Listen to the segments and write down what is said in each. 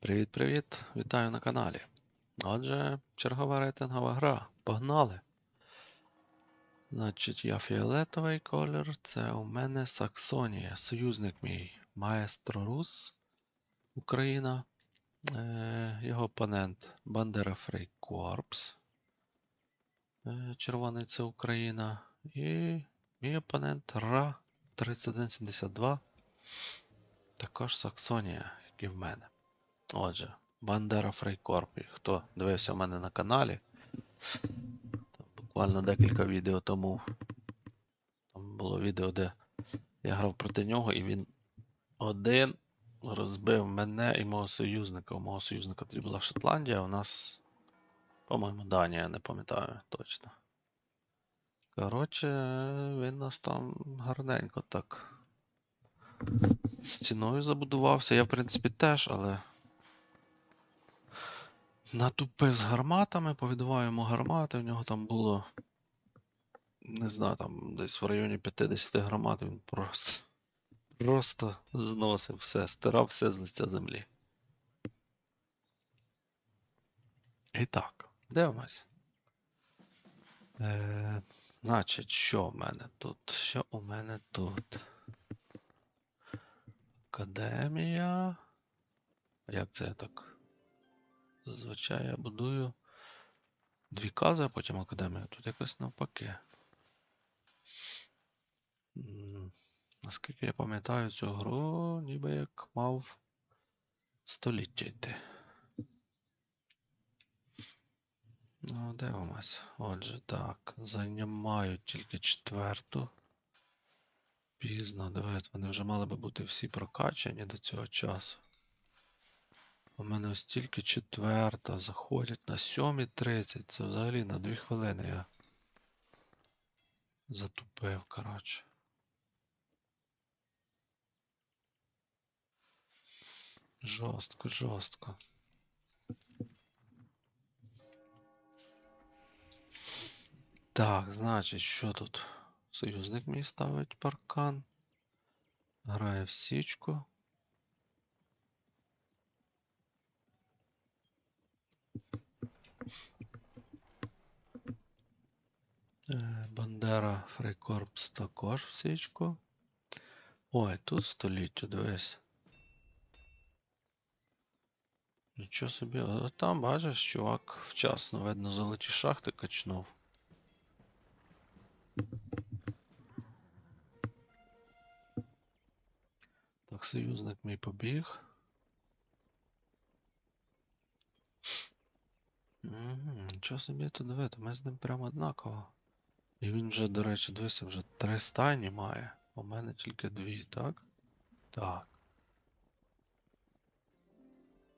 Привіт-привіт! Вітаю на каналі. Отже, чергова рейтингова гра. Погнали! Значить, я фіолетовий колір, це у мене Саксонія, союзник мій, Маестро Рус, Україна. Е, його опонент Бандера Фрей Корпс. Е, червоний це Україна. І мій опонент Ра 3172. Також Саксонія, як і в мене. Отже, Бандера Фрейкорп. Хто дивився в мене на каналі, там буквально декілька відео тому. Там було відео, де я грав проти нього, і він один розбив мене і мого союзника. У мого союзника тоді була Шотландія, а у нас, по-моєму, Данія, не пам'ятаю точно. Коротше, він нас там гарненько так стіною забудувався. Я, в принципі, теж, але. Натупив з гарматами, повідував йому гармати. В нього там було. Не знаю, там десь в районі 50 гармат він просто. Просто зносив все, стирав все з лиця землі. І так, дивимось. Е, значить, що в мене тут? Що у мене тут? Академія. Як це так? Зазвичай я будую дві кази, а потім академію. Тут якось навпаки. Наскільки я пам'ятаю цю гру, ніби як мав століття йти. Ну, дивимось. Отже, так. Займають тільки четверту. Пізно, дивись, вони вже мали би бути всі прокачані до цього часу. У мене ось тільки четверта. Заходять на 7.30. Це взагалі на 2 хвилини я затупив, коротше. Жорстко, жорстко. Так, значить, що тут? Союзник мій ставить паркан. Грає в січку. Бандера Фрейкорпс також в січку. Ой, тут століття, дивись. Нічого собі, а там бачиш, чувак вчасно, видно, золоті шахти качнув. Так, союзник мій побіг. Угу, нічого собі тут дивити, ми з ним прямо однаково. І він вже, до речі, дивися, вже три стайні має. У мене тільки дві, так? Так.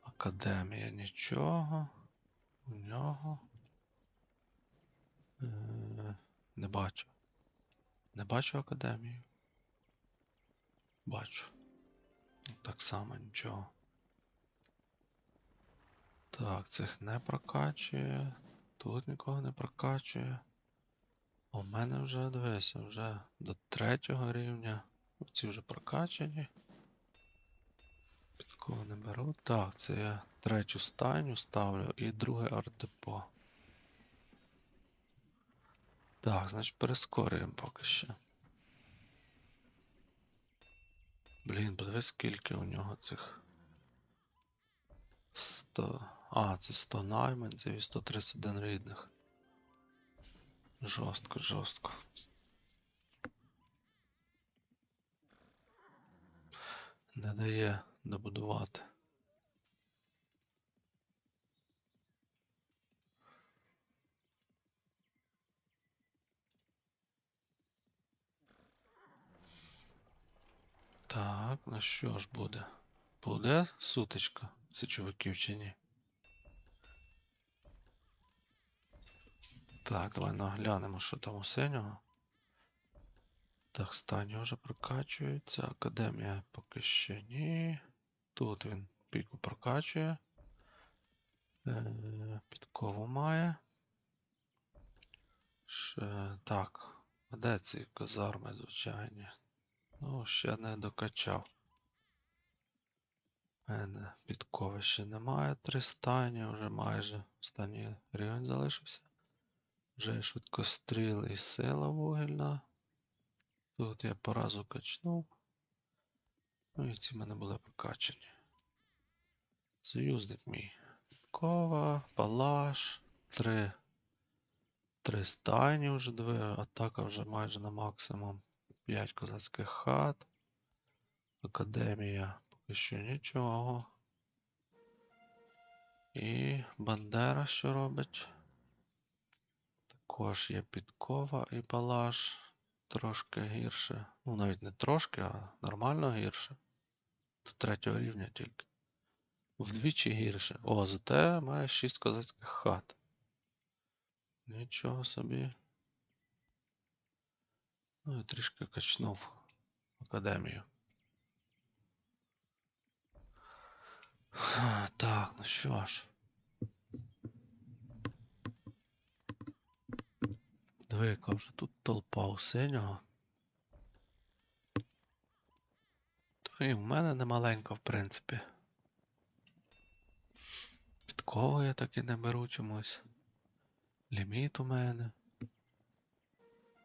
Академія нічого. У нього. Е, не бачу. Не бачу академію. Бачу. Так само нічого. Так, цих не прокачує. Тут нікого не прокачує. У мене вже, дивися, вже до третього рівня. Ці вже прокачані. Під кого не беру. Так, це я третю стайню ставлю і друге артдепо. Так, значить перескорюємо поки що. Блін, подивись, скільки у нього цих. 100. А, це 100 найманців і 131 рідних. Жорстко, жорстко. Не дає добудувати. Так, ну що ж буде? Буде сутичка січовиків чи ні? Так, давай наглянемо, що там у синього. Так, стання вже прокачується. Академія поки ще ні. Тут він піку прокачує. Е, підкову має. Ще, так. А де ці казарми звичайні? Ну, ще не докачав. Мене підкови ще немає. Три стайні, вже майже останній рівень залишився. Вже швидкостріл і сила вугільна. Тут я по разу качнув. Ну і ці в мене були прокачані. Союзник мій. Кова, палаш, три. Три стайні вже дві, атака вже майже на максимум. П'ять козацьких хат. Академія поки що нічого. І Бандера що робить? Також є підкова і палаш. Трошки гірше. Ну, навіть не трошки, а нормально гірше. До третього рівня тільки. Вдвічі гірше. О, зате має 6 козацьких хат. Нічого собі. Ну і трішки качнув академію. Так, ну що ж. Диви, яка вже тут толпа у синього. То і в мене немаленька, в принципі. Підкову я так і не беру чомусь. Ліміт у мене.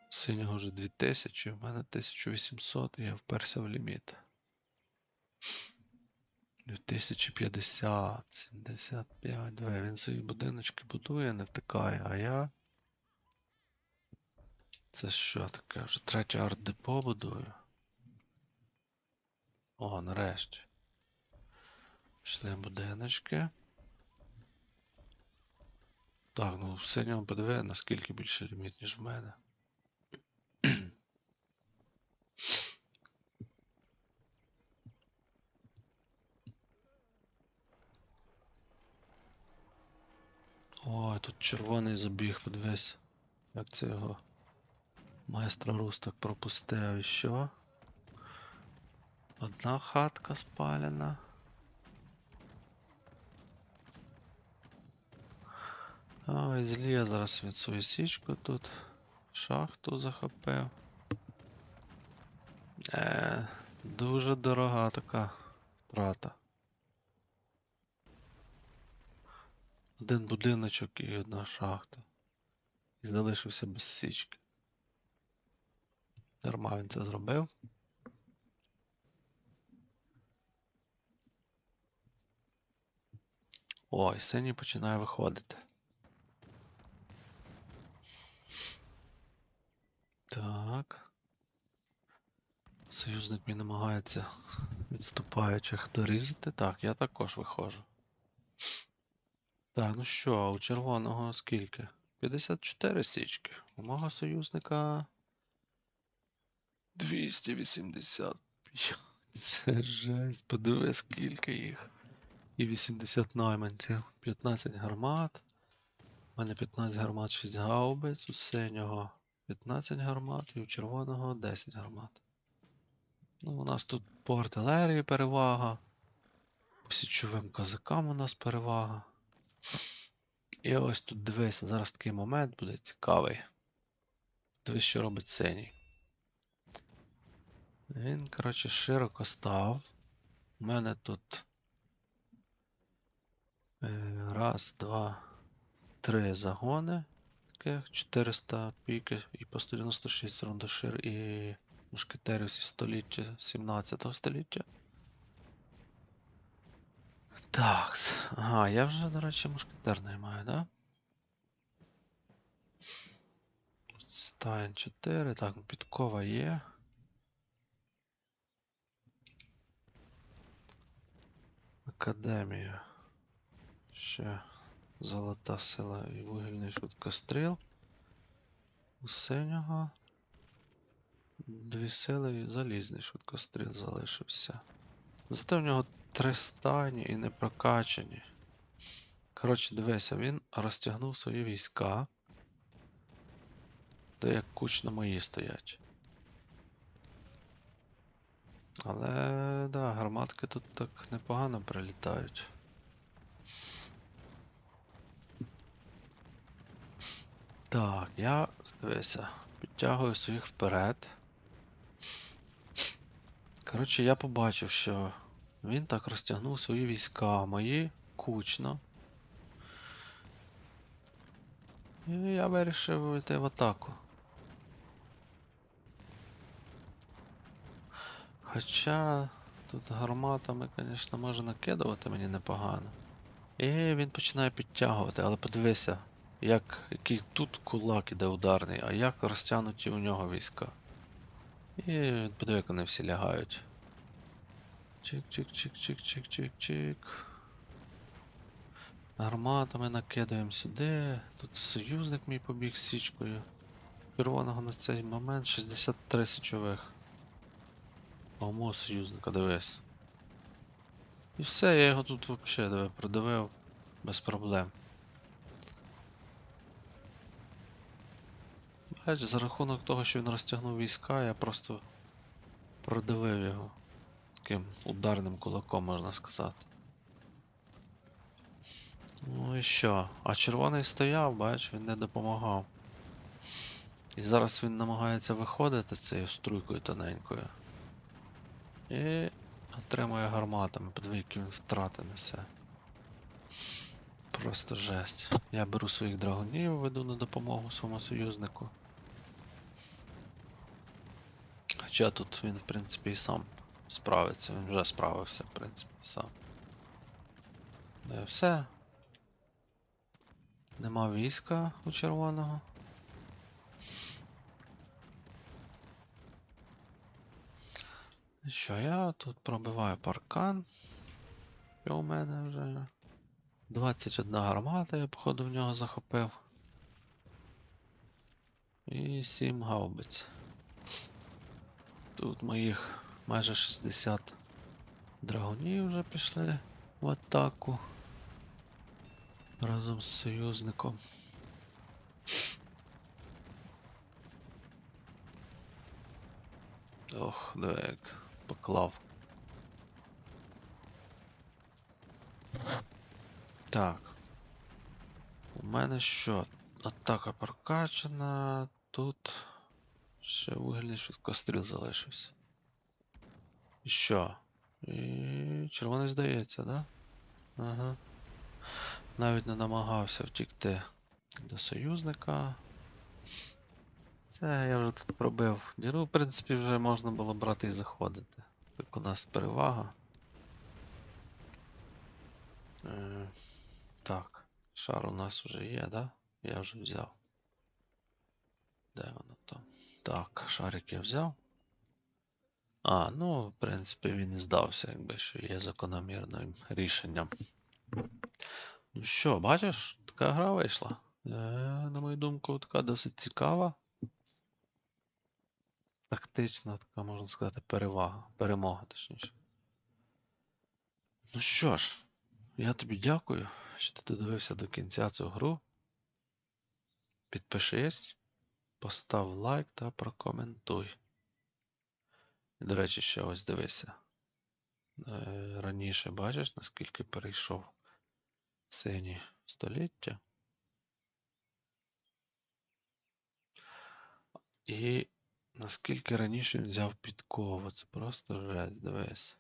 Синього вже 2000, в мене 1800, і я вперся в ліміт. 2050, 75, диви, він свої будиночки будує, не втикає, а я. Це що таке? Вже третє арт-депо будую. О, нарешті. Пішли будиночки. Так, ну в синьому подиви, наскільки більше ліміт, ніж в мене. Ой, тут червоний забіг, подивись. Як це його майстра Рус так пропустив що? Одна хатка спалена. Ой, зліє зараз від свою січку тут. Шахту захопив. Е, дуже дорога така втрата. Один будиночок і одна шахта. І залишився без січки. Дарма він це зробив. Ой, синій починає виходити. Так. Союзник мій намагається відступаючих дорізати. Так, я також виходжу. Так, ну що, у червоного скільки? 54 січки. У мого союзника 285. Це жесть. Подиви, скільки їх. І 80 найманців. 15 гармат. У мене 15 гармат, 6 гаубиць, у синього 15 гармат і у червоного 10 гармат. Ну, у нас тут по артилерії перевага. По січовим козакам у нас перевага. І ось тут дивися, зараз такий момент буде цікавий. Дивись, що робить синій. Він, коротше, широко став. У мене тут. е, Раз, два, три загони. Таких 400 піки і по 196 рундашир і мушкетерів зі століття 17 століття. Так. Ага, я вже, до речі, мушкетер наймаю, да? Стайн 4. Так, підкова є. Академія. Ще золота сила і вугільний швидкостріл. У синього. Дві сили і залізний швидкостріл залишився. Зате в нього три стані і не прокачані. Коротше, дивися, він розтягнув свої війська. Де як кучно мої стоять. Але да, гарматки тут так непогано прилітають. Так, я, дивися, підтягую своїх вперед. Коротше, я побачив, що Він так розтягнув свої війська, мої кучно. І я вирішив йти в атаку. Хоча тут гарматами, звісно, може накидувати мені непогано. І він починає підтягувати, але подивися, як, який тут кулак іде ударний, а як розтягнуті у нього війська. І подиви, як вони всі лягають. Чик-чик-чик-чик-чик-чик-чик. Гарматами накидаємо сюди. Тут союзник мій побіг з січкою. Червоного на цей момент 63 січових. Ого, союзника, дивись. І все, я його тут взагалі диви, продавив без проблем. Бач, за рахунок того, що він розтягнув війська, я просто продавив його. Таким ударним кулаком, можна сказати. Ну і що? А червоний стояв, бач, він не допомагав. І зараз він намагається виходити цією струйкою тоненькою. І отримує гарматами. Подиви, які він втрати несе. Просто жесть. Я беру своїх драгунів, веду на допомогу своєму союзнику. Хоча тут він, в принципі, і сам справиться, він вже справився, в принципі, сам. Е, Все. Нема війська у червоного. Що я тут пробиваю паркан. Що у мене вже 21 гармата, я походу в нього захопив. І 7 гаубиць. Тут моїх майже 60 драгунів вже пішли в атаку разом з союзником. Ох, диви як поклав. Так. У мене що? Атака прокачана. Тут ще вугільний швидкостріл залишився. І що? І червоний здається, да? Ага. Навіть не намагався втікти до союзника. Це я вже тут пробив діру. В принципі, вже можна було брати і заходити. Так у нас перевага. Е, так, шар у нас вже є, да? Я вже взяв. Де воно там? Так, шарик я взяв. А, ну, в принципі, він і здався, якби що є закономірним рішенням. Ну що, бачиш, така гра вийшла. Е, на мою думку, така досить цікава. Тактична, така, можна сказати, перевага. Перемога, точніше. Ну що ж, я тобі дякую, що ти додивився до кінця цю гру. Підпишись, постав лайк та прокоментуй. І, до речі, ще ось дивися. Е, Раніше бачиш, наскільки перейшов синій століття. І наскільки раніше він взяв підкову. Це просто жесть, дивись.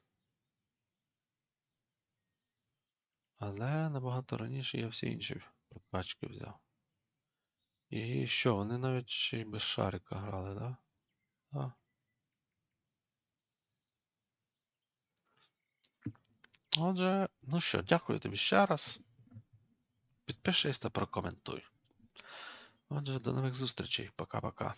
Але набагато раніше я всі інші прокачки взяв. І що, вони навіть ще й без шарика грали, да? Да. Отже, ну що, дякую тобі ще раз. Підпишись та прокоментуй. Отже, до нових зустрічей. Пока-пока.